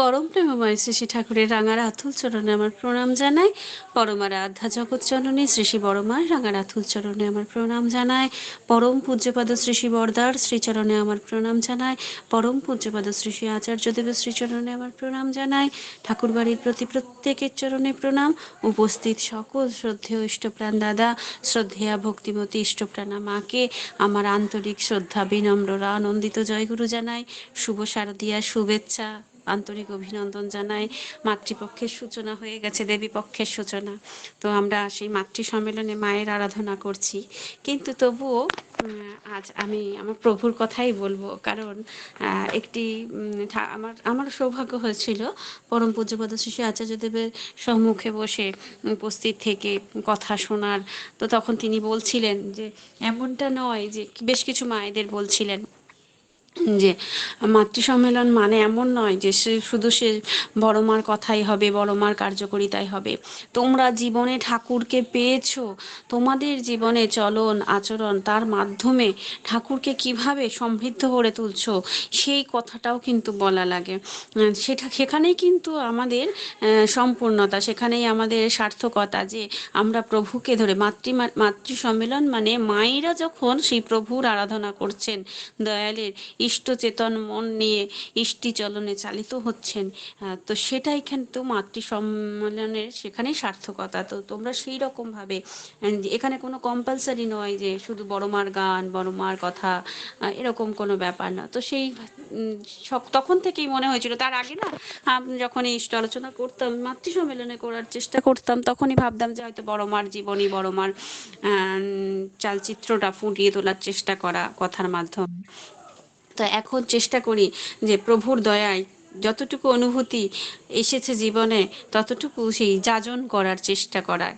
পরম প্রেমময় শ্রী ঠাকুরের রাঙার আতুল চরণে আমার প্রণাম জানাই। পরমার আধ্যা জগৎ জননী শ্রী শ্রী বড়মার রাঙার আতুল চরণে আমার প্রণাম জানাই। পরম পূজ্যপাদ শ্রী শ্রী বরদার শ্রীচরণে আমার প্রণাম জানাই। পরম পূজ্যপাদ শ্রী শ্রী আচার্য দেবের শ্রীচরণে আমার প্রণাম জানাই। ঠাকুর বাড়ির প্রতি প্রত্যেকের চরণে প্রণাম। উপস্থিত সকল শ্রদ্ধেয় ইষ্টপ্রাণ দাদা, শ্রদ্ধেয়া ভক্তিমতী ইষ্টপ্রাণা মাকে, আমার আন্তরিক শ্রদ্ধা বিনম্ররা আনন্দিত জয়গুরু জানাই। শুভ শারদিয়া শুভেচ্ছা। আন্তরিক অভিনন্দন জানাই। মাতৃপক্ষের সূচনা হয়ে গেছে দেবী পক্ষের সূচনা। তো আমরা সেই মাতৃ সম্মেলনে মায়ের আরাধনা করছি। কিন্তু তবুও আজ আমি আমার প্রভুর কথাই বলব। কারণ একটি আমার আমার সৌভাগ্য হয়েছিল পরম পূজ্যপদ শ্রী আচার্যদেবের সম্মুখে বসে উপস্থিত থেকে কথা শোনার। তো তখন তিনি বলছিলেন যে, এমনটা নয় যে, বেশ কিছু মায়েদের বলছিলেন। যে মাতৃ সম্মেলন মানে এমন নয় যে সে শুধু সে বড় মার কথাই হবে, বড় মার কার্যকরিতাই হবে। তোমরা জীবনে ঠাকুরকে পেয়েছ, তোমাদের জীবনে চলন, আচরণ তার মাধ্যমে ঠাকুরকে কীভাবে সমৃদ্ধ করে তুলছো, সেই কথাটাও কিন্তু বলা লাগে। সেটা, সেখানেই কিন্তু আমাদের সম্পূর্ণতা, সেখানেই আমাদের সার্থকতা যে আমরা প্রভুকে ধরে মাতৃ মাতৃ সম্মেলন মানে মায়েরা যখন সেই প্রভুর আরাধনা করছেন, দয়ালের ইষ্টচেতন মন নিয়ে ইষ্টি চলনে চালিত হচ্ছেন। তো সেটাই কিন্তু মাতৃ সম্মেলনের সেখানেই সার্থকতা। তো তোমরা সেই রকমভাবে এখানে কোনো কম্পালসারি নয় যে শুধু বড় মার গান, বড় মার কথা এরকম কোনো ব্যাপার না। তো সেই তখন থেকেই মনে হয়েছিল, তার আগে না যখন ইষ্ট আলোচনা করতাম মাতৃ সম্মেলনে করার চেষ্টা করতাম, তখনই ভাবতাম যে হয়তো বড় মার জীবনী বড় মার চালচিত্রটা ফুটিয়ে তোলার চেষ্টা করা কথার মাধ্যমে। তো এখন চেষ্টা করি যে প্রভুর দয়ায় যতটুকু অনুভূতি এসেছে জীবনে, ততটুকু সেই যাজন করার চেষ্টা করার।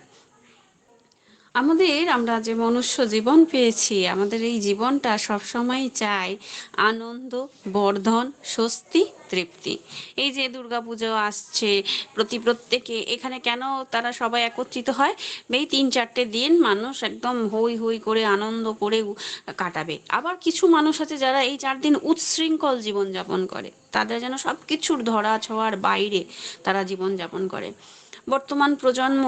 আমাদের আমরা যে মনুষ্য জীবন পেয়েছি, আমাদের এই জীবনটা সবসময় চাই আনন্দ, বর্ধন, স্বস্তি, তৃপ্তি। এই যে দুর্গাপুজো আসছে, প্রতি প্রত্যেকে এখানে কেন তারা সবাই একত্রিত হয়? এই তিন চারটে দিন মানুষ একদম হই হই করে আনন্দ করে কাটাবে। আবার কিছু মানুষ আছে যারা এই চার দিন উচ্ছৃঙ্খল জীবনযাপন করে। তাদের যেন সব কিছুর ধরা ছোঁয়ার বাইরে তারা জীবনযাপন করে। বর্তমান প্রজন্ম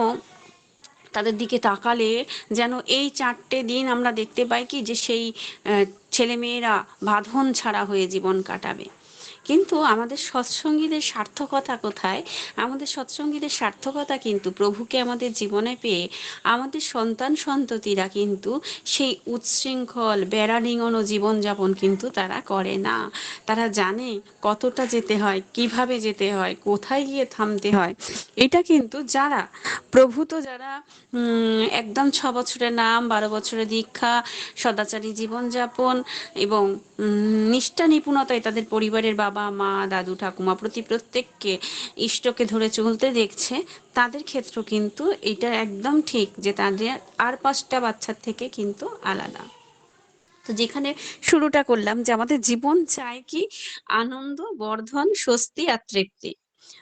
তাদের দিকে তাকালে যেন এই চারটে দিন আমরা দেখতে পাই কি যে সেই ছেলেমেয়েরা বাঁধন ছাড়া হয়ে জীবন কাটাবে। কিন্তু আমাদের সৎসঙ্গীদের সার্থকতা কোথায়? আমাদের সৎসঙ্গীদের সার্থকতা কিন্তু প্রভুকে আমাদের জীবনে পেয়ে আমাদের সন্তান সন্ততিরা কিন্তু সেই উচ্ছৃঙ্খল বেড়ানিঙন জীবনযাপন কিন্তু তারা করে না। তারা জানে কতটা যেতে হয়, কীভাবে যেতে হয়, কোথায় গিয়ে থামতে হয়। এটা কিন্তু যারা প্রভূত যারা একদম ছ বছরের নাম, বারো বছরের দীক্ষা, সদাচারী জীবনযাপন এবং নিষ্ঠা নিপুণতায় তাদের পরিবারের বাবা মা, দাদু, ঠাকুমা প্রতি প্রত্যেককে ইষ্টকে ধরে চলতে দেখছে, তাদের ক্ষেত্র কিন্তু এটা একদম ঠিক যে তাদের আর পাঁচটা বাচ্চার থেকে কিন্তু আলাদা। তো যেখানে শুরুটা করলাম যে আমাদের জীবন চায় কি? আনন্দ, বর্ধন, স্বস্তি আর তৃপ্তি।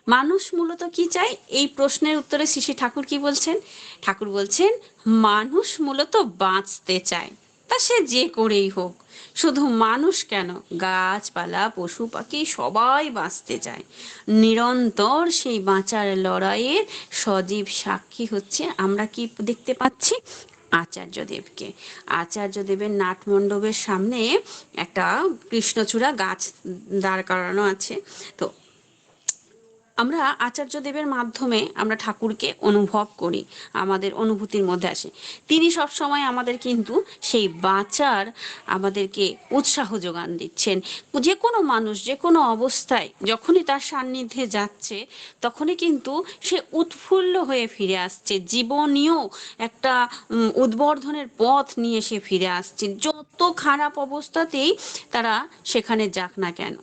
মানুষ মূলত কি চায়? এই প্রশ্নের উত্তরে শ্রী ঠাকুর কি বলছেন? ঠাকুর বলছেন, মানুষ মূলত বাঁচতে চায়। তা সে যে করেই হোক। শুধু মানুষ কেন? গাছপালা পশু পাখি সবাই বাঁচতে চায়। নিরন্তর সেই বাঁচার লড়াইয়ের সজীব সাক্ষী হচ্ছে আমরা কি দেখতে পাচ্ছি? আচার্যদেবকে। আচার্যদেবের নাটমণ্ডপের সামনে একটা কৃষ্ণচূড়া গাছ দাঁড় করানো আছে। তো আমরা আচার্য দেবের মাধ্যমে আমরা ঠাকুরকে অনুভব করি, আমাদের অনুভূতির মধ্যে আসে। তিনি সব সময় আমাদের কিন্তু সেই বাঁচার আমাদেরকে উৎসাহ যোগান দিচ্ছেন। যে কোনো মানুষ যে কোনো অবস্থায় যখনই তার সান্নিধ্যে যাচ্ছে, তখনই কিন্তু সে উৎফুল্ল হয়ে ফিরে আসছে। জীবনীয় একটা উদ্বর্ধনের পথ নিয়ে সে ফিরে আসছে। যত খারাপ অবস্থাতেই তারা সেখানে যাক না কেন।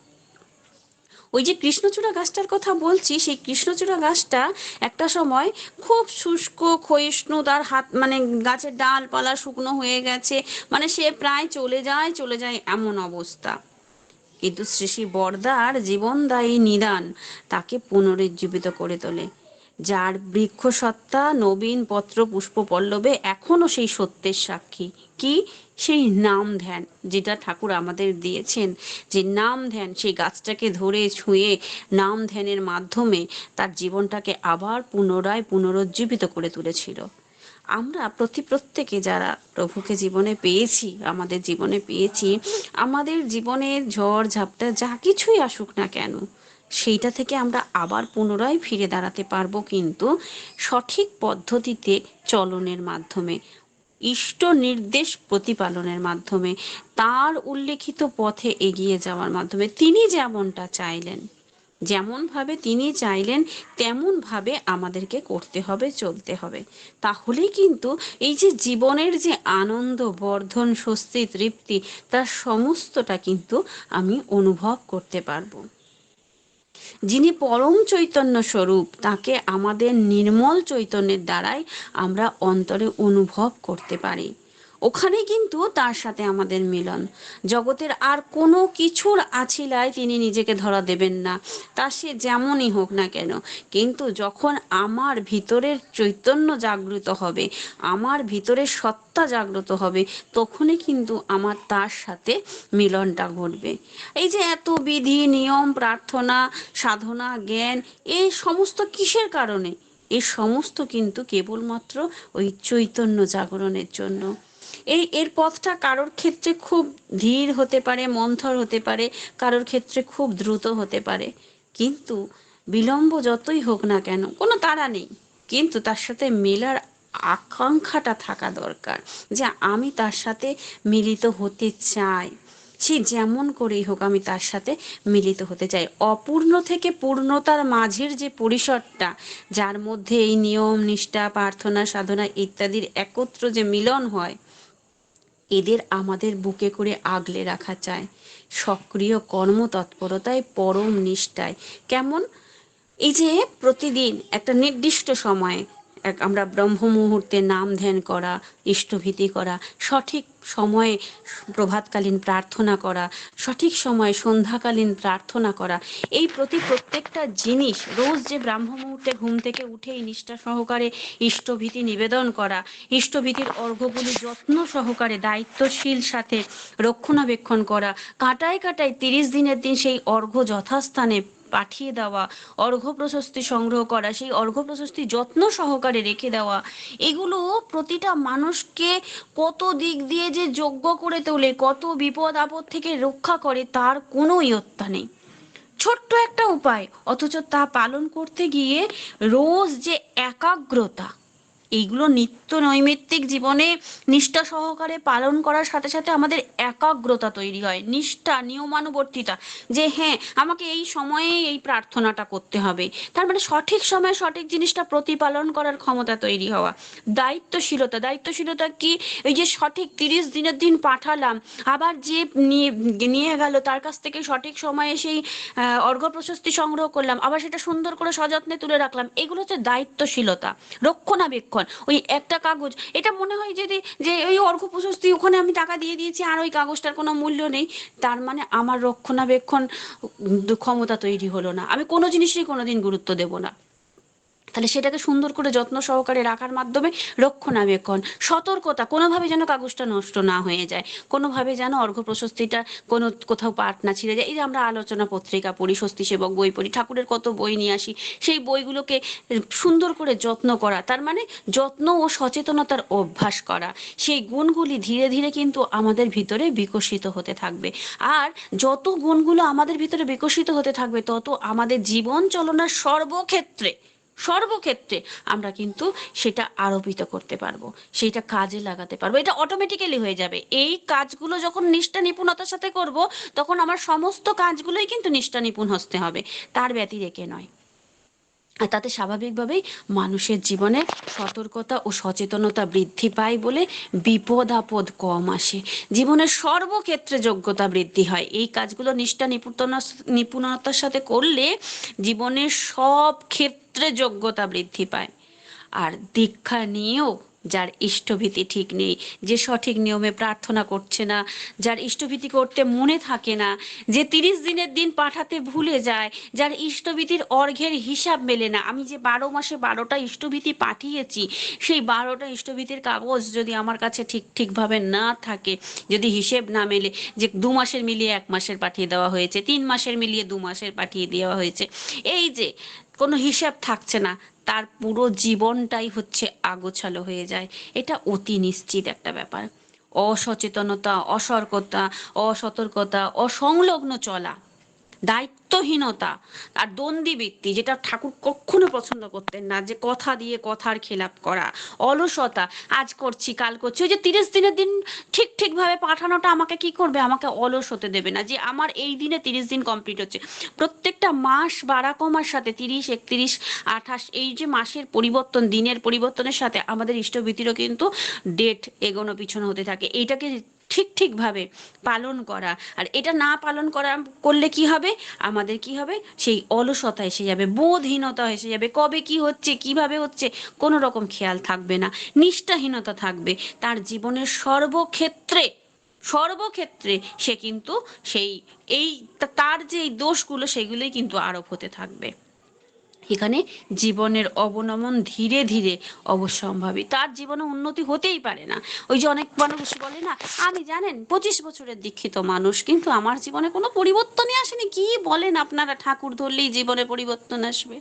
ওই যে কৃষ্ণচূড়া গাছটার কথা বলছি, সেই কৃষ্ণচূড়া গাছটা একটা সময় খুব শুষ্ক, ক্ষয়িষ্ণু, তার হাত মানে গাছের ডালপালা শুকনো হয়ে গেছে মানে সে প্রায় চলে যায় চলে যায় এমন অবস্থা। কিন্তু শ্রী শ্রী বরদার জীবনদায়ী নিদান তাকে পুনরুজ্জীবিত করে তোলে। যার বৃক্ষসত্তা, নবীন পত্র পুষ্প পল্লবে এখনও সেই সত্যের সাক্ষী। কি? সেই নাম ধ্যান, যেটা ঠাকুর আমাদের দিয়েছেন। যে নাম ধ্যান, সেই গাছটাকে ধরে ছুঁয়ে নাম ধ্যানের মাধ্যমে তার জীবনটাকে আবার পুনরায় পুনরুজ্জীবিত করে তুলেছিল। আমরা প্রতি প্রত্যেকে যারা প্রভুকে জীবনে পেয়েছি, আমাদের জীবনে পেয়েছি, আমাদের জীবনের ঝড় ঝাপটা যা কিছুই আসুক না কেন সেইটা থেকে আমরা আবার পুনরায় ফিরে দাঁড়াতে পারব কিন্তু সঠিক পদ্ধতিতে চলনের মাধ্যমে, ইষ্ট নির্দেশ প্রতিপালনের মাধ্যমে, তার উল্লেখিত পথে এগিয়ে যাওয়ার মাধ্যমে তিনি যেমনটা চাইলেন, যেমনভাবে তিনি চাইলেন, তেমনভাবে আমাদেরকে করতে হবে, চলতে হবে। তাহলেই কিন্তু এই যে জীবনের যে আনন্দ, বর্ধন, স্বস্তি, তৃপ্তি, তার সমস্তটা কিন্তু আমি অনুভব করতে পারব। যিনি পরম চৈতন্য স্বরূপ তাকে আমাদের নির্মল চৈতন্যের দ্বারাই আমরা অন্তরে অনুভব করতে পারি। ওখানে কিন্তু তার সাথে আমাদের মিলন। জগতের আর কোনো কিছুর আছিলায় তিনি নিজেকে ধরা দেবেন না। তা সে যেমনই হোক না কেন, কিন্তু যখন আমার ভিতরের চৈতন্য জাগ্রত হবে, আমার ভিতরের সত্তা জাগ্রত হবে, তখনই কিন্তু আমার তার সাথে মিলনটা ঘটবে। এই যে এত বিধি, নিয়ম, প্রার্থনা, সাধনা, জ্ঞান এই সমস্ত কিসের কারণে? এই সমস্ত কিন্তু কেবলমাত্র ওই চৈতন্য জাগরণের জন্য। এই, এর পথটা কারোর ক্ষেত্রে খুব ধীর হতে পারে, মন্থর হতে পারে, কারোর ক্ষেত্রে খুব দ্রুত হতে পারে। কিন্তু বিলম্ব যতই হোক না কেন, কোনো তাড়া নেই। কিন্তু তার সাথে মেলার আকাঙ্ক্ষাটা থাকা দরকার যে আমি তার সাথে মিলিত হতে চাই। সে যেমন করেই হোক আমি তার সাথে মিলিত হতে চাই। অপূর্ণ থেকে পূর্ণতার মাঝের যে পরিসরটা, যার মধ্যে এই নিয়ম, নিষ্ঠা, প্রার্থনা, সাধনা ইত্যাদির একত্র যে মিলন হয় এদের আমাদের বুকে করে আগলে রাখা চায় সক্রিয় কর্মতৎপরতায় পরম নিষ্ঠায়। কেমন? এই যে প্রতিদিন একটা নির্দিষ্ট সময়ে এক আমরা ব্রহ্ম মুহূর্তে নাম ধ্যান করা, ইষ্টভীতি করা, সঠিক সময়ে প্রভাতকালীন প্রার্থনা করা, সঠিক সময়ে সন্ধ্যাকালীন প্রার্থনা করা, এই প্রতি প্রত্যেকটা জিনিস রোজ যে ব্রাহ্ম মুহূর্তে ঘুম থেকে উঠে এই নিষ্ঠা সহকারে ইষ্টভীতি নিবেদন করা, ইষ্টভীতির অর্ঘ্যগুলি যত্ন সহকারে দায়িত্বশীল সাথে রক্ষণাবেক্ষণ করা, কাটায় কাটায় তিরিশ দিনের দিন সেই অর্ঘ্য যথাস্থানে পাঠিয়ে দেওয়া, অর্ঘ্য প্রশস্তি সংগ্রহ করা, সেই অর্ঘ্য প্রশস্তি যত্ন সহকারে রেখে দেওয়া, এগুলো প্রতিটা মানুষকে কত দিক দিয়ে যে যোগ্য করে তোলে, কত বিপদ আপদ থেকে রক্ষা করে তার কোনো ইয়ত্তা নেই। ছোট্ট একটা উপায়, অথচ তা পালন করতে গিয়ে রোজ যে একাগ্রতা এইগুলো নিত্য নৈমিত্তিক জীবনে নিষ্ঠা সহকারে পালন করার সাথে সাথে আমাদের একাগ্রতা তৈরি হয়, নিষ্ঠা, নিয়মানুবর্তিতা, যে হ্যাঁ আমাকে এই সময়ে এই প্রার্থনাটা করতে হবে। তার মানে সঠিক সময়ে সঠিক জিনিসটা প্রতিপালন করার ক্ষমতা তৈরি হওয়া। দায়িত্বশীলতা দায়িত্বশীলতা কি? এই যে সঠিক তিরিশ দিনের দিন পাঠালাম, আবার যে নিয়ে গেল, তার কাছ থেকে সঠিক সময়ে সেই অর্ঘ্য প্রশস্তি সংগ্রহ করলাম, আবার সেটা সুন্দর করে সযত্নে তুলে রাখলাম, এগুলো হচ্ছে দায়িত্বশীলতা, রক্ষণাবেক্ষণ। ওই একটা কাগজ, এটা মনে হয় যদি যে ওই অর্ঘ প্রশস্তি ওখানে আমি টাকা দিয়ে দিয়েছি, আর ওই কাগজটার কোনো মূল্য নেই, তার মানে আমার রক্ষণাবেক্ষণ ক্ষমতা তৈরি হলো না। আমি কোনো জিনিসই কোনোদিন গুরুত্ব দেব না। তাহলে সেটাকে সুন্দর করে যত্ন সহকারে রাখার মাধ্যমে রক্ষণাবেক্ষণ, সতর্কতা, কোনোভাবে যেন কাগজটা নষ্ট না হয়ে যায়, কোনোভাবে যেন অর্ঘ প্রশস্তিটা কোনো কোথাও পাট না ছিঁড়ে যায়। এই যে আমরা আলোচনা পত্রিকা পড়ি স্বস্তি সেবক বই পড়ি, ঠাকুরের কত বই নিয়ে আসি, সেই বইগুলোকে সুন্দর করে যত্ন করা, তার মানে যত্ন ও সচেতনতার অভ্যাস করা, সেই গুণগুলি ধীরে ধীরে কিন্তু আমাদের ভিতরে বিকশিত হতে থাকবে। আর যত গুণগুলো আমাদের ভিতরে বিকশিত হতে থাকবে, তত আমাদের জীবন চলনার সর্বক্ষেত্রে সর্বক্ষেত্রে আমরা কিন্তু সেটা আরোপিত করতে পারব সেটা কাজে লাগাতে পারব। এটা অটোমেটিক্যালি হয়ে যাবে। এই কাজগুলো যখন নিষ্ঠা নিপুণতার সাথে করব, তখন আমার সমস্ত কাজগুলোই কিন্তু নিষ্ঠা নিপুণ হতে হবে। তার ব্যতিরেকে নয়। তাতে স্বাভাবিকভাবেই মানুষের জীবনে সতর্কতা ও সচেতনতা বৃদ্ধি পায় বলে বিপদ আপদ কম আসে। জীবনের সর্বক্ষেত্রে যোগ্যতা বৃদ্ধি হয়। এই কাজগুলো নিষ্ঠা, নিপুণতা, নিপুণতার সাথে করলে জীবনের সব ক্ষেত্রে যোগ্যতা বৃদ্ধি পায়। আর দীক্ষা নিয়েও যার ইষ্টভীতি ঠিক নেই, যে সঠিক নিয়মে প্রার্থনা করছে না, যার ইষ্টভীতি করতে মনে থাকে না, যে তিরিশ দিনের দিন পাঠাতে ভুলে যায়, যার ইষ্টভীতির অর্ঘের হিসাব মেলে না। আমি যে বারো মাসে বারোটা ইষ্টভীতি পাঠিয়েছি, সেই বারোটা ইষ্টভীতির কাগজ যদি আমার কাছে ঠিক ঠিকভাবে না থাকে, যদি হিসেব না মেলে, যে দু মাসের মিলিয়ে এক মাসের পাঠিয়ে দেওয়া হয়েছে, তিন মাসের মিলিয়ে দু মাসের পাঠিয়ে দেওয়া হয়েছে, এই যে কোনো হিসাব থাকছে না তার পুরো জীবনটাই হচ্ছে আগোছালো হয়ে যায়। এটা অতি নিশ্চিত একটা ব্যাপার। অসচেতনতা অসর্কতা অসতর্কতা, অসংলগ্ন চলা দায়িত্বহীনতা আর দ্বন্দ্বী ব্যক্তি যেটা ঠাকুর কখনো পছন্দ করতেন না, যে কথা দিয়ে কথার খেলাপ করা, অলসতা, আজ করছি, কাল করছি, ওই যে তিরিশ দিনের দিন ঠিক ঠিকভাবে পাঠানোটা আমাকে কি করবে? আমাকে অলস হতে দেবে না, যে আমার এই দিনে তিরিশ দিন কমপ্লিট হচ্ছে। প্রত্যেকটা মাস বাড়া কমার সাথে, তিরিশ, একত্রিশ, আঠাশ, এই যে মাসের পরিবর্তন, দিনের পরিবর্তনের সাথে আমাদের ইষ্টভীতিরও কিন্তু ডেট এগোনো পিছনে হতে থাকে। এইটাকে ঠিক ঠিকভাবে পালন করা। আর এটা না পালন করা করলে কি হবে? আমাদের কি হবে? সেই অলসতা এসে যাবে, বোধহীনতা এসে যাবে। কবে কি হচ্ছে, কীভাবে হচ্ছে, কোনো রকম খেয়াল থাকবে না। নিষ্ঠাহীনতা থাকবে। তার জীবনের সর্বক্ষেত্রে সর্বক্ষেত্রে সে কিন্তু সেই, এই, তার যে দোষগুলো, সেগুলোই কিন্তু আরোপ হতে থাকবে। এখানে জীবনের অবনমন ধীরে ধীরে অবশ্যম্ভাবী তার জীবনে উন্নতি হতেই পারে না। ওই যে অনেক মানুষ বলে না, আমি জানেন, পঁচিশ বছরের দীক্ষিত মানুষ, কিন্তু আমার জীবনে কোনো পরিবর্তনই আসেনি। কি বলেন আপনারা? ঠাকুর ধরলেই জীবনে পরিবর্তন আসবে।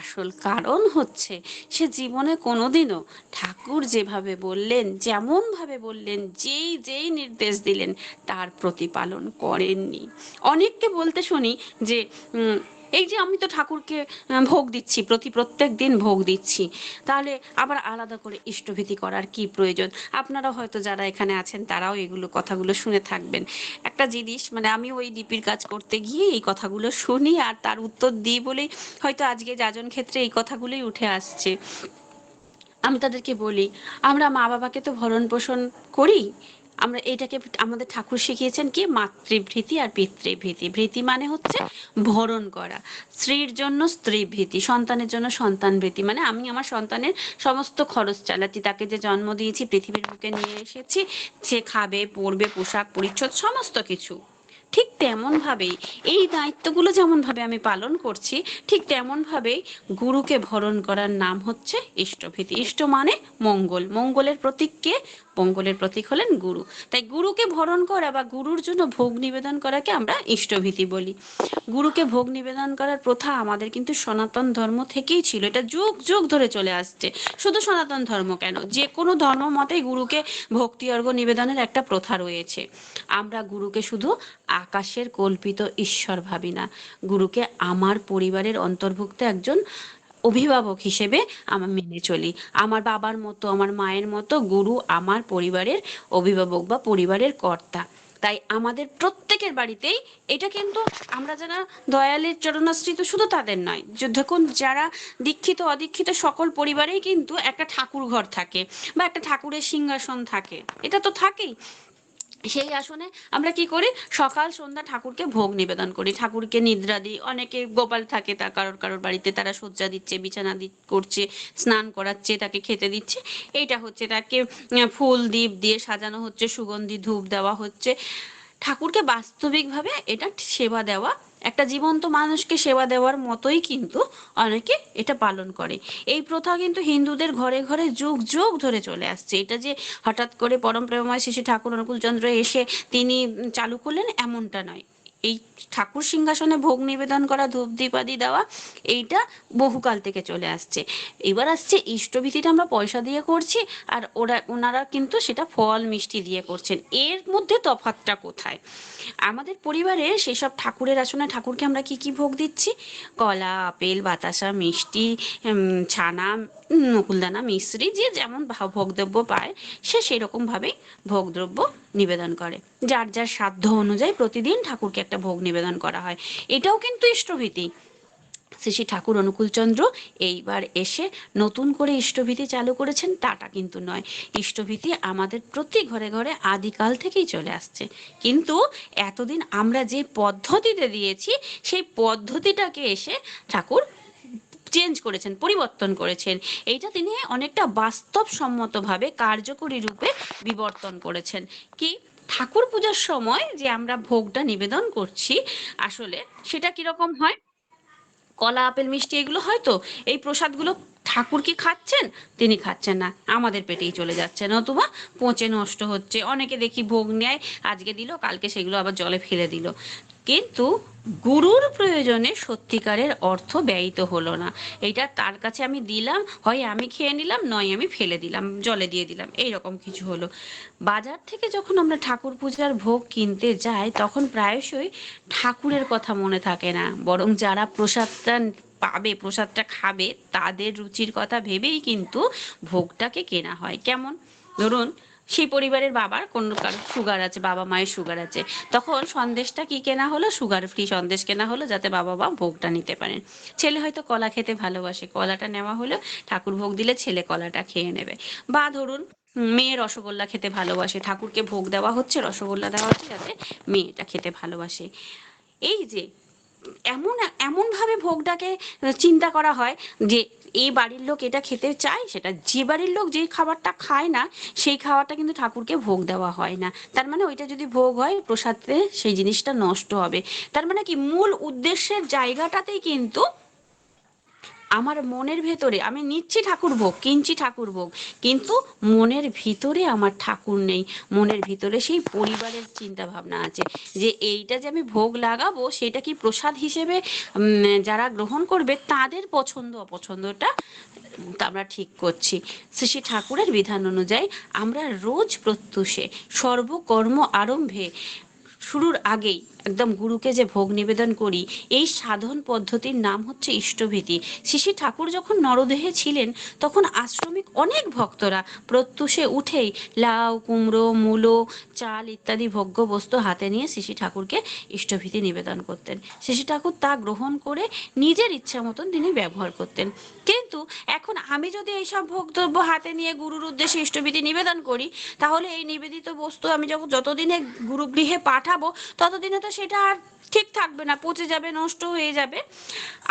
আসল কারণ হচ্ছে, সে জীবনে কোনোদিনও ঠাকুর যেভাবে বললেন যেমন ভাবে বললেন, যেই যেই নির্দেশ দিলেন, তার প্রতিপালন করেননি। অনেককে বলতে শুনি যে এই যে আমি তো ঠাকুরকে ভোগ দিচ্ছি, প্রতি প্রত্যেক দিন ভোগ দিচ্ছি, তাহলে আবার আলাদা করে ইষ্টভীতি করার কি প্রয়োজন? আপনারা হয়তো যারা এখানে আছেন, তারাও এগুলো কথাগুলো শুনে থাকবেন। একটা জিনিস মানে আমি ওই ডিপির কাজ করতে গিয়ে এই কথাগুলো শুনি আর তার উত্তর দিই বলেই হয়তো আজকে যাজন ক্ষেত্রে এই কথাগুলোই উঠে আসছে। আমি তাদেরকে বলি, আমরা মা বাবাকে তো ভরণ পোষণ করি আমরা এটাকে আমাদের ঠাকুর শিখিয়েছেন কি? মাতৃভীতি আর পিতৃভীতি। ভীতি মানে হচ্ছে ভরণ করা। স্ত্রীর জন্য স্ত্রী ভীতি সন্তানের জন্য সন্তান ভীতি মানে আমি আমার সন্তানের সমস্ত খরচ চালাচ্ছি, তাকে যে জন্ম দিয়েছি, পৃথিবীর বুকে নিয়ে এসেছি, সে খাবে, পরবে, পোশাক, পরিচ্ছদ, সমস্ত কিছু। ঠিক তেমন ভাবেই এই দায়িত্বগুলো যেমন ভাবে আমি পালন করছি, ঠিক তেমন ভাবেই গুরুকে ভরণ করার নাম হচ্ছে ইষ্টভীতি। ইষ্ট মানে মঙ্গল। মঙ্গলের প্রতীককে মঙ্গলের প্রতীক হলেন গুরু। তাই গুরুকে ভরণ করা বা গুরুর জন্য ভোগ নিবেদন করাকে আমরা ইষ্টভীতি বলি। গুরুকে ভোগ নিবেদন করার প্রথা আমাদের কিন্তু সনাতন ধর্ম থেকেই ছিল। এটা যুগ যুগ ধরে চলে আসছে। শুধু সনাতন ধর্ম কেন? যে কোনো ধর্ম মতেই গুরুকে ভক্তি অর্ঘ নিবেদনের একটা প্রথা রয়েছে। আমরা গুরুকে শুধু আকাশের কল্পিত ঈশ্বর ভাবি না। গুরুকে আমার পরিবারের অন্তর্ভুক্ত একজন অভিভাবক হিসেবে আমি মেনে চলি। আমার বাবার মতো, আমার মায়ের মতো গুরু আমার পরিবারের অভিভাবক বা পরিবারের কর্তা। তাই আমাদের প্রত্যেকের বাড়িতেই এটা কিন্তু আমরা যারা দয়ালের চরণাশ্রিত শুধু তাদের নয়। যে দেখুন, যারা দীক্ষিত, অদীক্ষিত সকল পরিবারেই কিন্তু একটা ঠাকুর ঘর থাকে বা একটা ঠাকুরের সিংহাসন থাকে। এটা তো থাকেই। সেই আসনে আমরা কি করি? সকাল, সন্ধ্যা ঠাকুরকে ভোগ নিবেদন করি। ঠাকুরকে নিদ্রা দিই। অনেকে গোপাল থাকে তার কারোর কারোর বাড়িতে। তারা শয্যা দিচ্ছে, বিছানা দি, করছে, স্নান করাচ্ছে, তাকে খেতে দিচ্ছে। এইটা হচ্ছে তাকে ফুল দ্বীপ দিয়ে সাজানো হচ্ছে, সুগন্ধি, ধূপ দেওয়া হচ্ছে। ঠাকুরকে বাস্তবিকভাবে এটা সেবা দেওয়া একটা জীবন্ত মানুষকে সেবা দেওয়ার মতোই কিন্তু অনেকে এটা পালন করে। এই প্রথা কিন্তু হিন্দুদের ঘরে ঘরে যুগ যুগ ধরে চলে আসছে। এটা যে হঠাৎ করে পরম প্রেমময় শিশু ঠাকুর অনুকূলচন্দ্র এসে তিনি চালু করলেন, এমনটা নয়। এই ঠাকুর সিংহাসনে ভোগ নিবেদন করা ধূপ দীপাদি দেওয়া, এইটা বহুকাল থেকে চলে আসছে। এবার আসছে ইষ্টভীতিটা আমরা পয়সা দিয়ে করছি, আর ওরা, ওনারা কিন্তু সেটা ফল, মিষ্টি দিয়ে করছেন। এর মধ্যে তফাৎটা কোথায়? আমাদের পরিবারে সেসব ঠাকুরের আসনে ঠাকুরকে আমরা কি কি ভোগ দিচ্ছি? কলা, আপেল, বাতাসা, মিষ্টি ছানা নকুলদানা, মিশ্রি, যে যেমন ভোগদ্রব্য পায়, সে সেরকম ভাবেই ভোগদ্রব্য নিবেদন করে। যার যার সাধ্য অনুযায়ী প্রতিদিন ঠাকুরকে একটা ভোগ নিবেদন করা হয়। এটাও কিন্তু ইষ্টভীতি। শ্রী শ্রী ঠাকুর অনুকূলচন্দ্র এইবার এসে নতুন করে ইষ্টভীতি চালু করেছেন, তাটা কিন্তু নয়। ইষ্টভীতি আমাদের প্রতি ঘরে ঘরে আদিকাল থেকেই চলে আসছে। কিন্তু এতদিন আমরা যে পদ্ধতিতে দিয়েছি, সেই পদ্ধতিটাকে এসে ঠাকুর চেঞ্জ করেছেন, পরিবর্তন করেছেন। এইটা তিনি অনেকটা বাস্তবসম্মতভাবে, কার্যকরী রূপে বিবর্তন করেছেন। কি? ঠাকুর পূজার সময় যে আমরা ভোগটা নিবেদন করছি, আসলে সেটা কীরকম হয়? কলা, আপেল, মিষ্টি, এগুলো হয়তো এই প্রসাদগুলো ঠাকুর কি খাচ্ছেন? তিনি খাচ্ছেন না। আমাদের পেটেই চলে যাচ্ছে। নতুবা পচে নষ্ট হচ্ছে। অনেকে দেখি ভোগ নেয়, আজকে দিল, কালকে সেগুলো আবার জলে ফেলে দিল। কিন্তু গুরুর প্রয়োজনে সত্যিকারের অর্থ ব্যয়িত হলো না। এটা তার কাছে আমি দিলাম, হয় আমি খেয়ে নিলাম, নয় আমি ফেলে দিলাম, জলে দিয়ে দিলাম। এই রকম কিছু হলো। বাজার থেকে যখন আমরা ঠাকুর পূজার ভোগ কিনতে যাই, তখন প্রায়শই ঠাকুরের কথা মনে থাকে না। বরং যারা প্রসাদটা পাবে, প্রসাদটা খাবে, তাদের রুচির কথা ভেবেই কিন্তু ভোগটাকে কেনা হয়। কেমন? ধরুন, সেই পরিবারের বাবার কোনো কারও সুগার আছে, বাবা মায়ের সুগার আছে, তখন সন্দেশটা কি কেনা হলো? সুগার ফ্রি সন্দেশ কেনা হলো, যাতে বাবা মা ভোগটা নিতে পারেন। ছেলে হয়তো কলা খেতে ভালোবাসে, কলাটা নেওয়া হলো ঠাকুর ভোগ দিলে ছেলে কলাটা খেয়ে নেবে। বা ধরুন, মেয়ে রসগোল্লা খেতে ভালোবাসে, ঠাকুরকে ভোগ দেওয়া হচ্ছে, রসগোল্লা দেওয়া হচ্ছে, যাতে মেয়েটা খেতে ভালোবাসে। এই যে এমন, এমনভাবে ভোগটাকে চিন্তা করা হয় যে এই বাড়ির লোক এটা খেতে চায়, সেটা যে বাড়ির লোক যে খাবারটা খায় না, সেই খাবারটা কিন্তু ঠাকুরকে ভোগ দেওয়া হয় না। তার মানে ওইটা যদি ভোগ হয় প্রসাদে, সেই জিনিসটা নষ্ট হবে। তার মানে কি, মূল উদ্দেশ্যের জায়গাটাতেই কিন্তু আমার মনের ভেতরে, আমি নিচ্ছি ঠাকুর ভোগ, কিনছি ঠাকুর ভোগ, কিন্তু মনের ভিতরে আমার ঠাকুর নেই। মনের ভিতরে সেই পরিবারের চিন্তা ভাবনা আছে যে এইটা যে আমি ভোগ লাগাবো, সেটা কি প্রসাদ হিসেবে যারা গ্রহণ করবে, তাদের পছন্দ, অপছন্দটা আমরা ঠিক করছি। শ্রী ঠাকুরের বিধান অনুযায়ী আমরা রোজ প্রত্যুষে, সর্বকর্ম আরম্ভে, শুরুর আগেই একদম গুরুকে যে ভোগ নিবেদন করি, এই সাধন পদ্ধতির নাম হচ্ছে ইষ্টভীতি। শিশি ঠাকুর যখন নরদেহে ছিলেন, তখন আশ্রমিক অনেক ভক্তরা প্রত্যুষে উঠেই লাউ, কুমড়ো, মূলো, চাল ইত্যাদি ভোগ্য বস্তু হাতে নিয়ে শিশি ঠাকুরকে ইষ্টভীতি নিবেদন করতেন। শিশি ঠাকুর তা গ্রহণ করে নিজের ইচ্ছা মতন তিনি ব্যবহার করতেন। কিন্তু এখন আমি যদি এইসব ভোগদ্রব্য হাতে নিয়ে গুরুর উদ্দেশ্যে ইষ্টভীতি নিবেদন করি, তাহলে এই নিবেদিত বস্তু আমি যখন যতদিনে গুরুগৃহে পাঠাবো, ততদিনে তো সেটা আর ঠিক থাকবে না, পচে যাবে, নষ্ট হয়ে যাবে।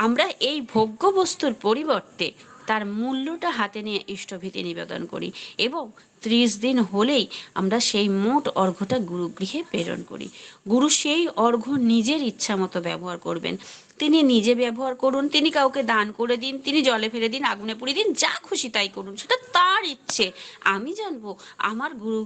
আমরা এই ভোগ্য বস্তুর পরিবর্তে তার মূল্যটা হাতে নিয়ে ইষ্টভীতি নিবেদন করি এবং ত্রিশ দিন হলেই আমরা সেই মোট অর্ঘটা গুরুগৃহে প্রেরণ করি। গুরু সেই অর্ঘ নিজের ইচ্ছা মতো ব্যবহার করবেন। তিনি নিজে ব্যবহার করুন, তিনি কাউকে দান করে দিন, তিনি জলে ফেলে দিন, আগুনে পুড়িয়ে দিন, যা খুশি তাই করুন, সেটা তার ইচ্ছে। আমি জানব, আমার গুরু,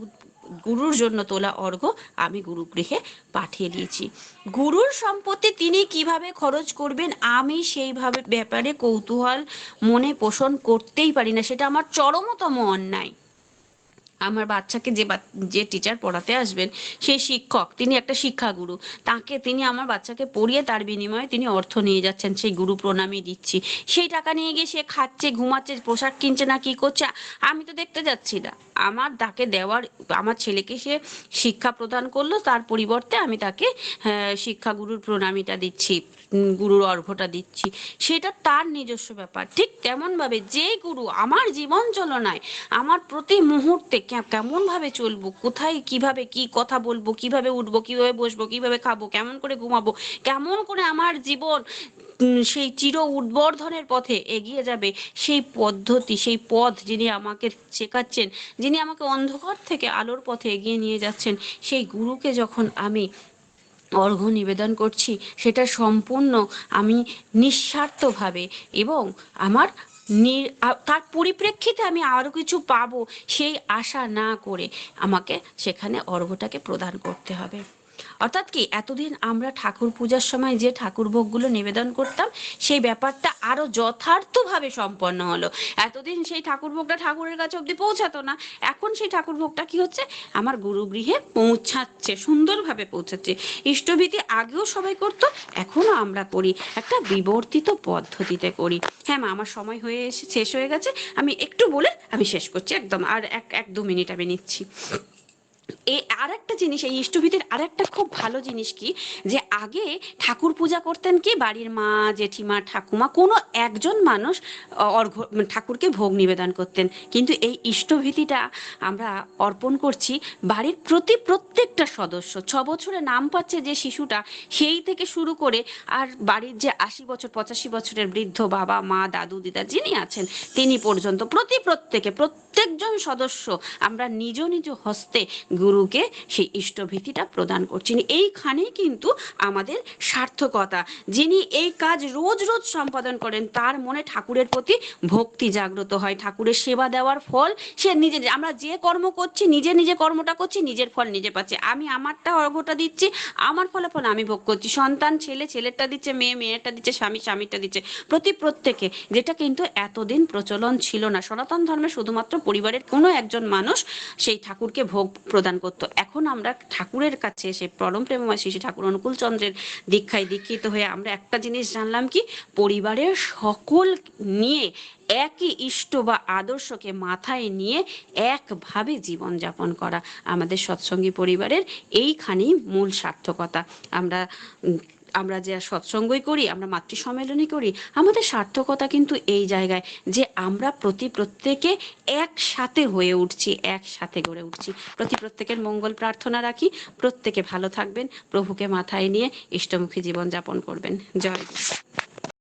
গুরুর জন্য তোলা অর্ঘ্য আমি গুরুগৃহে পাঠিয়ে দিয়েছি। গুরুর সম্পত্তি তিনি কীভাবে খরচ করবেন, আমি সেইভাবে ব্যাপারে কৌতূহল মনে পোষণ করতেই পারি না, সেটা আমার চরমতম অন্যায়। আমার বাচ্চাকে যে যে টিচার পড়াতে আসবেন সেই শিক্ষক, তিনি একটা শিক্ষাগুরু। তাকে তিনি আমার বাচ্চাকে পড়িয়ে তার বিনিময়ে তিনি অর্থ নিয়ে যাচ্ছেন সেই গুরু প্রণামী দিচ্ছি। সেই টাকা নিয়ে গিয়ে সে খাচ্ছে, ঘুমাচ্ছে, পোশাক কিনছে না কি করছে, আমি তো দেখতে যাচ্ছি না। আমার তাকে দেওয়ার আমার ছেলেকে সে শিক্ষা প্রদান করল তার পরিবর্তে আমি তাকে আহ, শিক্ষাগুরুর প্রণামীটা দিচ্ছি গুরুর অর্ঘ্যটা দিচ্ছি। সেটা তার নিজস্ব ব্যাপার। ঠিক তেমন ভাবে যে গুরু আমার জীবন চলনায় আমার প্রতি মুহূর্তে কে- কেমন ভাবে চলবো কোথায় কীভাবে কি কথা বলব কীভাবে উঠবো কীভাবে বসবো কীভাবে খাব কেমন করে ঘুমাবো কেমন করে আমার জীবন সেই চির উদ্বর্ধনের পথে এগিয়ে যাবে সেই পদ্ধতি, সেই পথ যিনি আমাকে শেখাচ্ছেন, যিনি আমাকে অন্ধকার থেকে আলোর পথে এগিয়ে নিয়ে যাচ্ছেন, সেই গুরুকে যখন আমি অর্ঘ্য নিবেদন করছি, সেটা সম্পূর্ণ আমি নিঃস্বার্থভাবে এবং আমার তার পরিপ্রেক্ষিতে আমি আরও কিছু পাবো সেই আশা না করে আমাকে সেখানে অর্ঘ্যটাকে প্রদান করতে হবে। অর্থাৎ কি, এতদিন আমরা ঠাকুর পূজার সময় যে ঠাকুর ভোগগুলো নিবেদন করতাম, সেই ব্যাপারটা আরও যথার্থভাবে সম্পন্ন হলো। এতদিন সেই ঠাকুর ভোগটা ঠাকুরের কাছে অব্দি পৌঁছাতো না। এখন সেই ঠাকুর ভোগটা কি হচ্ছে? আমার গুরুগৃহে পৌঁছাচ্ছে, সুন্দরভাবে পৌঁছাচ্ছে। ইষ্টভীতি আগেও সবাই করতো এখনও আমরা করি। একটা বিবর্তিত পদ্ধতিতে করি। হ্যাঁ মা, আমার সময় হয়ে এসে শেষ হয়ে গেছে। আমি একটু বলে আমি শেষ করছি, একদম। আর এক এক দু মিনিট আমি নিচ্ছি। এই আর একটা জিনিস, এই ইষ্টভীতির আর একটা খুব ভালো জিনিস কি? যে আগে ঠাকুর পূজা করতেন কি? বাড়ির মা, জেঠিমা, ঠাকুমা, কোনো একজন মানুষ অর্ঘ ঠাকুরকে ভোগ নিবেদন করতেন। কিন্তু এই ইষ্টভীতিটা আমরা অর্পণ করছি বাড়ির প্রতি প্রত্যেকটা সদস্য। ছ বছরে নাম পাচ্ছে যে শিশুটা, সেই থেকে শুরু করে আর বাড়ির যে আশি বছর, পঁচাশি বছরের বৃদ্ধ বাবা, মা, দাদু, দিদা যিনি আছেন, তিনি পর্যন্ত প্রতি প্রত্যেকে, প্রত্যেকজন সদস্য আমরা নিজ নিজ হস্তে গুরুকে সেই ইষ্টভীতিটা প্রদান করছেন। এইখানেই কিন্তু আমাদের সার্থকতা। যিনি এই কাজ রোজ রোজ সম্পাদন করেন, তার মনে ঠাকুরের প্রতি ভক্তি জাগ্রত হয়। ঠাকুরের সেবা দেওয়ার ফল সে নিজে, আমরা যে কর্ম করছি, নিজে নিজে কর্মটা করছি, নিজের ফল নিজে পাচ্ছি। আমি আমারটা অর্ঘটা দিচ্ছি, আমার ফলাফল আমি ভোগ করছি। সন্তান, ছেলে, ছেলেরটা দিচ্ছে, মেয়ে, মেয়েরটা দিচ্ছে, স্বামী, স্বামীরটা দিচ্ছে। প্রতি প্রত্যেকে, যেটা কিন্তু এতদিন প্রচলন ছিল না। সনাতন ধর্মে শুধুমাত্র পরিবারের কোনো একজন মানুষ সেই ঠাকুরকে ভোগ প্রদান করত। এখন আমরা ঠাকুরের কাছে সেই পরম প্রেমময় শ্রী ঠাকুর অনুকূল চন্দ্রের দীক্ষায় দীক্ষিত হয়ে আমরা একটা জিনিস জানলাম কি? পরিবারের সকল নিয়ে একই ইষ্ট বা আদর্শকে মাথায় নিয়ে একভাবে জীবনযাপন করা আমাদের সৎসঙ্গী পরিবারের এইখানেই মূল সার্থকতা। আমরা আমরা যে সৎসঙ্গই করি, আমরা মাতৃ সম্মেলনই করি, আমাদের সার্থকতা কিন্তু এই জায়গায় যে আমরা প্রতি প্রত্যেকে একসাথে হয়ে উঠছি, একসাথে গড়ে উঠছি। প্রতি প্রত্যেকের মঙ্গল প্রার্থনা রাখি, প্রত্যেকে ভালো থাকবেন, প্রভুকে মাথায় নিয়ে ইষ্টমুখী জীবনযাপন করবেন। জয়